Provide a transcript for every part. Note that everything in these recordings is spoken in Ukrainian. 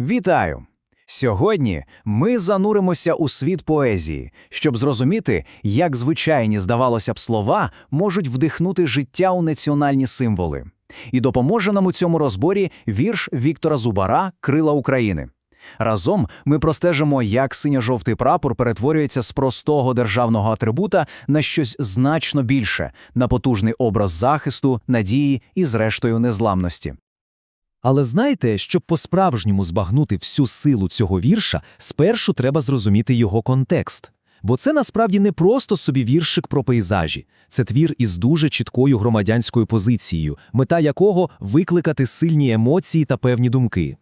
Вітаю! Сьогодні ми зануримося у світ поезії, щоб зрозуміти, як звичайні, здавалося б, слова можуть вдихнути життя у національні символи. І допоможе нам у цьому розборі вірш Віктора Зубара Крила України. Разом ми простежимо, як синьо-жовтий прапор перетворюється з простого державного атрибута на щось значно більше, на потужний образ захисту, надії і, зрештою, незламності. Але знаєте, щоб по-справжньому збагнути всю силу цього вірша, спершу треба зрозуміти його контекст. Бо це насправді не просто собі віршик про пейзажі, це твір із дуже чіткою громадянською позицією, мета якого викликати сильні емоції та певні думки.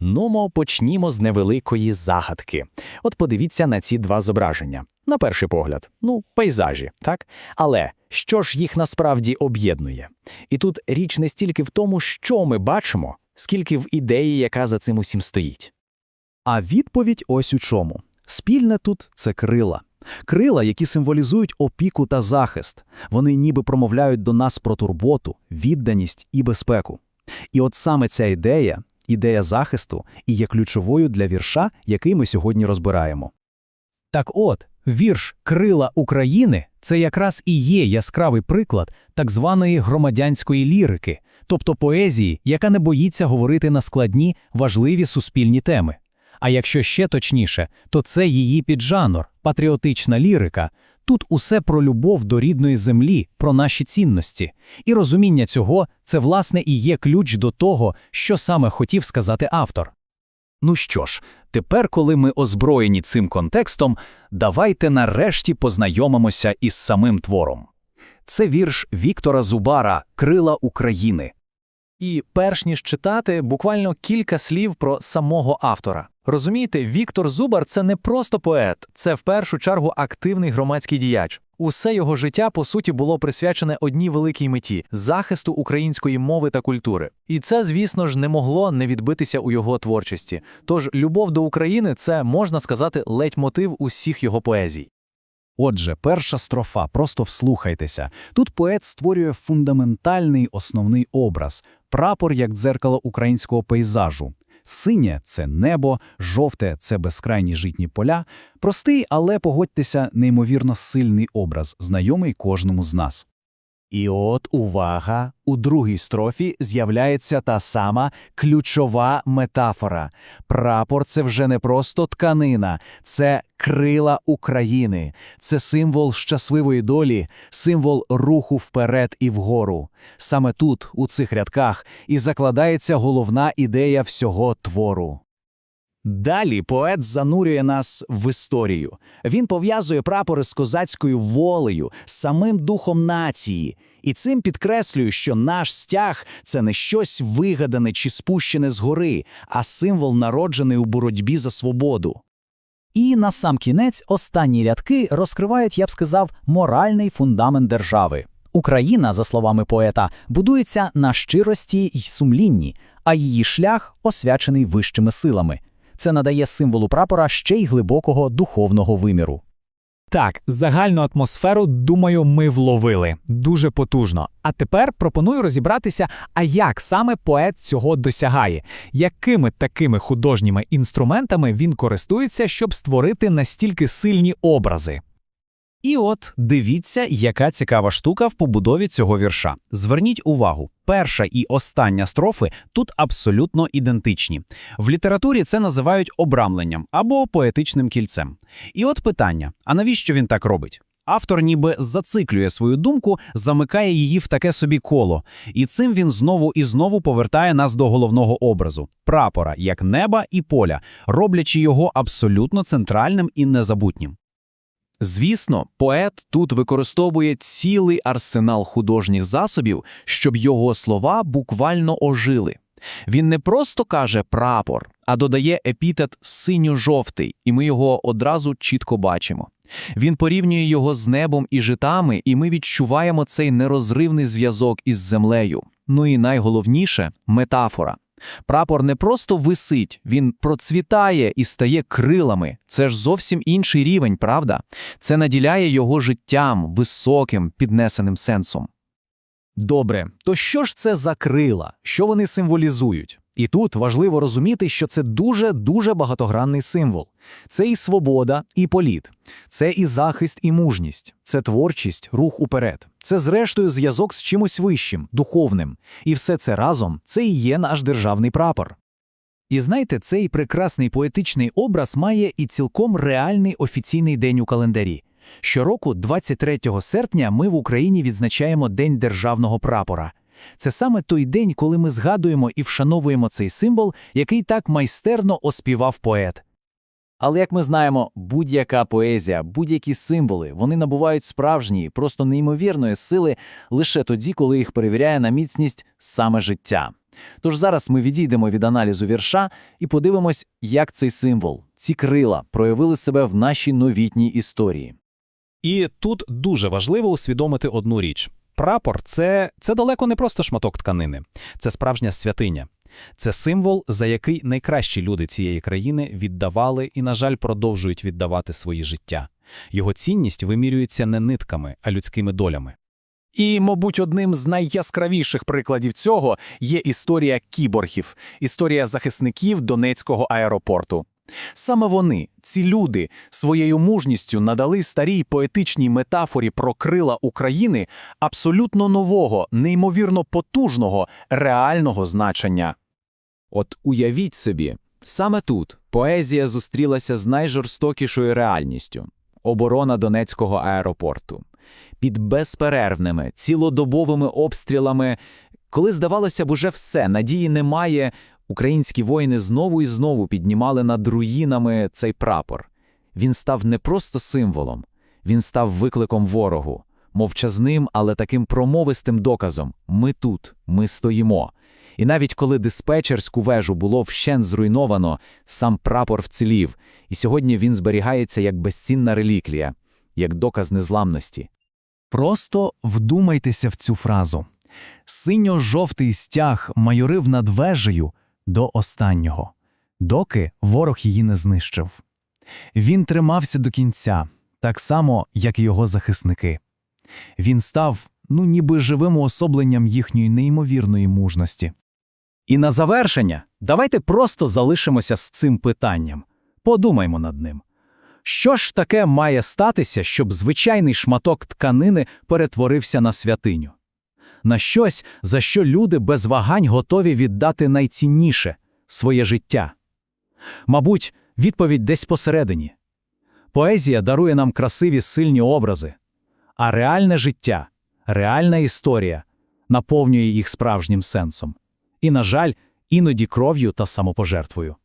Нумо почнімо з невеликої загадки. От подивіться на ці два зображення. На перший погляд, ну, пейзажі, так? Але що ж їх насправді об'єднує? І тут річ не стільки в тому, що ми бачимо, скільки в ідеї, яка за цим усім стоїть. А відповідь ось у чому. Спільне тут це крила. Крила, які символізують опіку та захист. Вони ніби промовляють до нас про турботу, відданість і безпеку. І от саме ця ідея, ідея захисту, і є ключовою для вірша, який ми сьогодні розбираємо. Так от, вірш Крила України це якраз і є яскравий приклад так званої громадянської лірики, тобто поезії, яка не боїться говорити на складні, важливі суспільні теми. А якщо ще точніше, то це її піджанр, патріотична лірика. Тут усе про любов до рідної землі, про наші цінності. І розуміння цього це, власне, і є ключ до того, що саме хотів сказати автор. Ну що ж, тепер, коли ми озброєні цим контекстом, давайте нарешті познайомимося із самим твором. Це вірш Віктора Зубара Крила України. І перш ніж читати, буквально кілька слів про самого автора. Розумієте, Віктор Зубар це не просто поет, це в першу чергу активний громадський діяч. Усе його життя, по суті, було присвячене одній великій меті захисту української мови та культури. І це, звісно ж, не могло не відбитися у його творчості. Тож любов до України це можна сказати лейтмотив усіх його поезій. Отже, перша строфа, просто вслухайтеся. Тут поет створює фундаментальний основний образ прапор як дзеркало українського пейзажу. Синє це небо, жовте це безкрайні житні поля. Простий, але погодьтеся, неймовірно сильний образ, знайомий кожному з нас. І от увага, у другій строфі з'являється та сама ключова метафора. Прапор це вже не просто тканина, це крила України, це символ щасливої долі, символ руху вперед і вгору. Саме тут, у цих рядках, і закладається головна ідея всього твору. Далі поет занурює нас в історію. Він пов'язує прапори з козацькою волею, з самим духом нації, і цим підкреслює, що наш стяг це не щось вигадане чи спущене згори, а символ, народжений у боротьбі за свободу. І на сам кінець останні рядки розкривають, я б сказав, моральний фундамент держави. Україна, за словами поета, будується на щирості й сумлінні, а її шлях освячений вищими силами. Це надає символу прапора ще й глибокого духовного виміру. Так, загальну атмосферу, думаю, ми вловили дуже потужно. А тепер пропоную розібратися, а як саме поет цього досягає, якими такими художніми інструментами він користується, щоб створити настільки сильні образи. І от дивіться, яка цікава штука в побудові цього вірша. Зверніть увагу, перша і остання строфи тут абсолютно ідентичні. В літературі це називають обрамленням або поетичним кільцем. І от питання: а навіщо він так робить? Автор ніби зациклює свою думку, замикає її в таке собі коло, і цим він знову і знову повертає нас до головного образу прапора, як неба і поля, роблячи його абсолютно центральним і незабутнім. Звісно, поет тут використовує цілий арсенал художніх засобів, щоб його слова буквально ожили. Він не просто каже прапор, а додає епітет синьо-жовтий, і ми його одразу чітко бачимо. Він порівнює його з небом і житами, і ми відчуваємо цей нерозривний зв'язок із землею. Ну і найголовніше метафора. Прапор не просто висить, він процвітає і стає крилами. Це ж зовсім інший рівень, правда? Це наділяє його життям, високим, піднесеним сенсом. Добре, то що ж це за крила? Що вони символізують? І тут важливо розуміти, що це дуже-дуже багатогранний символ. Це і свобода, і політ, це і захист, і мужність, це творчість, рух уперед. Це, зрештою, зв'язок з чимось вищим, духовним. І все це разом це і є наш державний прапор. І знаєте, цей прекрасний поетичний образ має і цілком реальний офіційний день у календарі. Щороку, 23 серпня, ми в Україні відзначаємо День державного прапора. Це саме той день, коли ми згадуємо і вшановуємо цей символ, який так майстерно оспівав поет. Але як ми знаємо, будь-яка поезія, будь-які символи, вони набувають справжньої, просто неймовірної сили лише тоді, коли їх перевіряє на міцність саме життя. Тож зараз ми відійдемо від аналізу вірша і подивимось, як цей символ, ці крила проявили себе в нашій новітній історії. І тут дуже важливо усвідомити одну річ: прапор це, це далеко не просто шматок тканини, це справжня святиня. Це символ, за який найкращі люди цієї країни віддавали і, на жаль, продовжують віддавати свої життя. Його цінність вимірюється не нитками, а людськими долями. І, мабуть, одним з найяскравіших прикладів цього є історія кіборгів, історія захисників Донецького аеропорту. Саме вони, ці люди, своєю мужністю надали старій поетичній метафорі про крила України абсолютно нового, неймовірно потужного, реального значення. От уявіть собі, саме тут поезія зустрілася з найжорстокішою реальністю оборона Донецького аеропорту. Під безперервними, цілодобовими обстрілами, коли здавалося б, уже все, надії немає, українські воїни знову і знову піднімали над руїнами цей прапор. Він став не просто символом, він став викликом ворогу, мовчазним, але таким промовистим доказом ми тут, ми стоїмо. І навіть коли диспетчерську вежу було вщент зруйновано, сам прапор вцілів, і сьогодні він зберігається як безцінна реліквія, як доказ незламності. Просто вдумайтеся в цю фразу. Синьо-жовтий стяг майорив над вежею до останнього, доки ворог її не знищив. Він тримався до кінця, так само, як і його захисники. Він став, ну ніби живим уособленням їхньої неймовірної мужності. І на завершення давайте просто залишимося з цим питанням. Подумаймо над ним. Що ж таке має статися, щоб звичайний шматок тканини перетворився на святиню? На щось, за що люди без вагань готові віддати найцінніше своє життя? Мабуть, відповідь десь посередині. Поезія дарує нам красиві сильні образи, а реальне життя, реальна історія наповнює їх справжнім сенсом. І, на жаль, іноді кров'ю та самопожертвою.